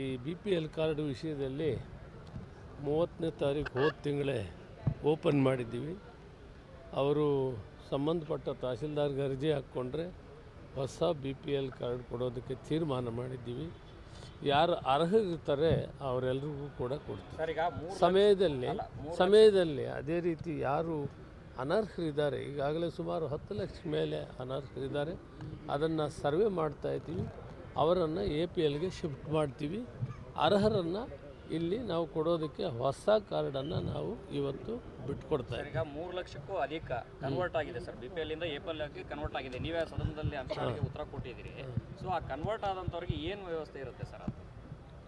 ಈ B P L card ವಿಷಯದಲ್ಲಿ ಮೂವತ್ತನೇ ತಾರೀಕು ಹೋದ ತಿಂಗಳೇ ಓಪನ್ ಮಾಡಿದ್ದೀವಿ. ಅವರು ಸಂಬಂಧಪಟ್ಟ ತಹಸೀಲ್ದಾರ್ಗೆ ಅರ್ಜಿ ಹಾಕ್ಕೊಂಡ್ರೆ ಹೊಸ ಬಿ ಪಿ ಎಲ್ ಕಾರ್ಡ್ ಕೊಡೋದಕ್ಕೆ ತೀರ್ಮಾನ ಮಾಡಿದ್ದೀವಿ. ಯಾರು ಅರ್ಹರಿರ್ತಾರೆ ಅವರೆಲ್ರಿಗೂ ಕೂಡ ಮೂರು ಸಮಯದಲ್ಲಿ ಸಮಯದಲ್ಲಿ ಅದೇ ರೀತಿ ಯಾರು ಅನರ್ಹರಿದ್ದಾರೆ ಈಗಾಗಲೇ ಸುಮಾರು ಹತ್ತು ಲಕ್ಷ ಮೇಲೆ ಅನರ್ಹರಿದ್ದಾರೆ. ಅದನ್ನು ಸರ್ವೆ ಮಾಡ್ತಾ ಇದ್ದೀವಿ. ಅವರನ್ನು ಎ ಪಿ ಎಲ್ಗೆ ಶಿಫ್ಟ್ ಮಾಡ್ತೀವಿ. ಅರ್ಹರನ್ನು ಇಲ್ಲಿ ನಾವು ಕೊಡೋದಕ್ಕೆ ಹೊಸ ಕಾರ್ಡನ್ನು ನಾವು ಇವತ್ತು ಬಿಟ್ಕೊಡ್ತಾ ಈಗ ಮೂರು ಲಕ್ಷಕ್ಕೂ ಅಧಿಕ ಕನ್ವರ್ಟ್ ಆಗಿದೆ ಸರ್. ಬಿ ಪಿ ಎಲ್ ಇಂದ ಎ ಪಿ ಎಲ್ ಕನ್ವರ್ಟ್ ಆಗಿದೆ. ನೀವೇ ಸದನದಲ್ಲಿ ಅಂಶಗಳಿಗೆ ಉತ್ತರ ಕೊಟ್ಟಿದ್ದೀರಿ. ಸೊ ಆ ಕನ್ವರ್ಟ್ ಆದಂಥವ್ರಿಗೆ ಏನು ವ್ಯವಸ್ಥೆ ಇರುತ್ತೆ ಸರ್ ಅದು?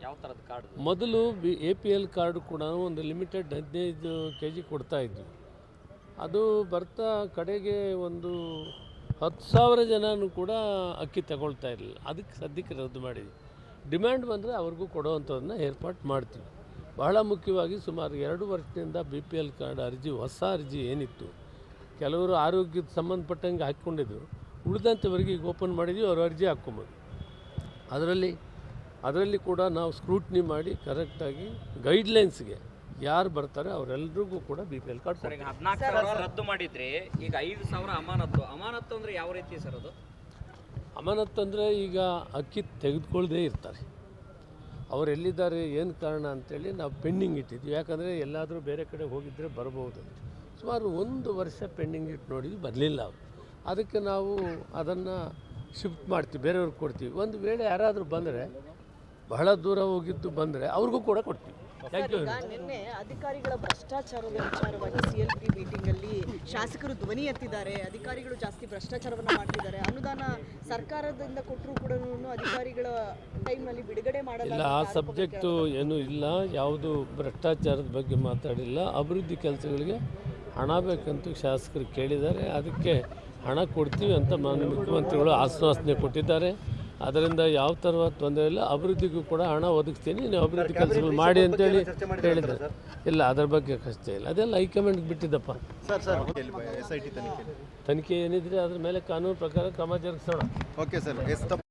ಯಾವ ಥರದ ಕಾರ್ಡ್ ಮೊದಲು B A P L card ಕೂಡ ಒಂದು ಲಿಮಿಟೆಡ್ ಹದಿನೈದು ಕೆ ಜಿ ಕೊಡ್ತಾ ಇದ್ವಿ. ಅದು ಬರ್ತಾ ಕಡೆಗೆ ಒಂದು ಹತ್ತು ಸಾವಿರ ಜನನೂ ಕೂಡ ಅಕ್ಕಿ ತಗೊಳ್ತಾ ಇರಲಿಲ್ಲ. ಅದಕ್ಕೆ ಸದ್ಯಕ್ಕೆ ರದ್ದು ಮಾಡಿದ್ವಿ. ಡಿಮ್ಯಾಂಡ್ ಬಂದರೆ ಅವ್ರಿಗೂ ಕೊಡೋವಂಥದ್ದನ್ನ ಏರ್ಪಾಟ್ ಮಾಡ್ತೀವಿ. ಬಹಳ ಮುಖ್ಯವಾಗಿ ಸುಮಾರು ಎರಡು ವರ್ಷದಿಂದ ಬಿ ಪಿ ಎಲ್ ಕಾರ್ಡ್ ಅರ್ಜಿ, ಹೊಸ ಅರ್ಜಿ ಏನಿತ್ತು, ಕೆಲವರು ಆರೋಗ್ಯದ ಸಂಬಂಧಪಟ್ಟಂಗೆ ಹಾಕ್ಕೊಂಡಿದ್ರು. ಉಳಿದಂಥವರಿಗೆ ಈಗ ಓಪನ್ ಮಾಡಿದ್ವಿ, ಅವರು ಅರ್ಜಿ ಹಾಕ್ಕೊಬೋದು. ಅದರಲ್ಲಿ ಅದರಲ್ಲಿ ಕೂಡ ನಾವು ಸ್ಕ್ರೂಟ್ನಿ ಮಾಡಿ ಕರೆಕ್ಟಾಗಿ ಗೈಡ್ಲೈನ್ಸ್ಗೆ ಯಾರು ಬರ್ತಾರೆ ಅವರೆಲ್ಲರಿಗೂ ಕೂಡ B P L card sir ಈಗ ಹದಿನಾಲ್ಕು ಸಾವಿರ ರದ್ದು ಮಾಡಿದ್ರಿ ಈಗ ಐದು ಸಾವಿರ ಅಮಾನತ್ತು. ಅಮಾನತ್ತು ಅಂದ್ರೆ ಯಾವ ರೀತಿ ಸರ್ ಅದು? ಅಮಾನತ್ತು ಅಂದರೆ ಈಗ ಅಕ್ಕಿ ತೆಗೆದುಕೊಳ್ಳದೇ ಇರ್ತಾರೆ. ಅವ್ರು ಎಲ್ಲಿದ್ದಾರೆ ಏನು ಕಾರಣ ಅಂತೇಳಿ ನಾವು ಪೆಂಡಿಂಗ್ ಇಟ್ಟಿದ್ವಿ ಯಾಕಂದರೆ ಎಲ್ಲಾದರೂ ಬೇರೆ ಕಡೆ ಹೋಗಿದ್ದರೆ ಬರಬಹುದು ಸುಮಾರು ಒಂದು ವರ್ಷ ಪೆಂಡಿಂಗ್ ಇಟ್ಟು ನೋಡಿದ್ವಿ ಬರಲಿಲ್ಲ ಅವರು. ಅದಕ್ಕೆ ನಾವು ಅದನ್ನು ಶಿಫ್ಟ್ ಮಾಡ್ತೀವಿ ಬೇರೆಯವ್ರಿಗೆ ಕೊಡ್ತೀವಿ. ಒಂದು ವೇಳೆ ಯಾರಾದರೂ ಬಂದರೆ ಬಹಳ ದೂರ ಹೋಗಿದ್ದು ಬಂದರೆ ಅವ್ರಿಗೂ ಕೂಡ ಕೊಡ್ತೀವಿ. ಈಗ ನಿನ್ನೆ ಅಧಿಕಾರಿಗಳ ಭ್ರಷ್ಟಾಚಾರದ ವಿಚಾರವಾಗಿ ಸಿ ಎಲ್ ಪಿ ಮೀಟಿಂಗ್ ಅಲ್ಲಿ ಶಾಸಕರು ಧ್ವನಿ ಎತ್ತಿದ್ದಾರೆ. ಅಧಿಕಾರಿಗಳು ಜಾಸ್ತಿ ಭ್ರಷ್ಟಾಚಾರವನ್ನ ಮಾಡ್ತಿದ್ದಾರೆ. ಅನುದಾನ ಸರ್ಕಾರದಿಂದ ಕೊಟ್ಟರು ಕೂಡ ಅಧಿಕಾರಿಗಳ ಟೈಮ್ ಅಲ್ಲಿ ಬಿಡುಗಡೆ ಮಾಡಲ್ಲ ಇಲ್ಲ ಆ ಸಬ್ಜೆಕ್ಟು ಏನೂ ಇಲ್ಲ. ಯಾವುದು ಭ್ರಷ್ಟಾಚಾರದ ಬಗ್ಗೆ ಮಾತಾಡಿಲ್ಲ. ಅಭಿವೃದ್ಧಿ ಕೆಲಸಗಳಿಗೆ ಹಣ ಬೇಕಂತ ಶಾಸಕರು ಕೇಳಿದ್ದಾರೆ. ಅದಕ್ಕೆ ಹಣ ಕೊಡ್ತೀವಿ ಅಂತ ಮಾನ್ಯ ಮುಖ್ಯಮಂತ್ರಿಗಳು ಆಶ್ವಾಸನೆ ಕೊಟ್ಟಿದ್ದಾರೆ. ಅದರಿಂದ ಯಾವ ಥರ ತೊಂದರೆ ಇಲ್ಲ. ಅಭಿವೃದ್ಧಿಗೂ ಕೂಡ ಹಣ ಒದಗಿಸ್ತೀನಿ. ನೀವು ಅಭಿವೃದ್ಧಿ ಕೆಲಸಗಳು ಮಾಡಿ ಅಂತೇಳಿ ಹೇಳಿದ್ರೆ ಇಲ್ಲ ಅದರ ಬಗ್ಗೆ ಕಷ್ಟ ಇಲ್ಲ. ಅದೆಲ್ಲ ಹೈಕಮಾಂಡ್ಗೆ ಬಿಟ್ಟಿದ್ದಪ್ಪ. ತನಿಖೆ. ಏನಿದ್ರೆ ಅದ್ರ ಮೇಲೆ ಕಾನೂನು ಪ್ರಕಾರ ಕ್ರಮ ಜರುಗಿಸೋಣ. Okay sir.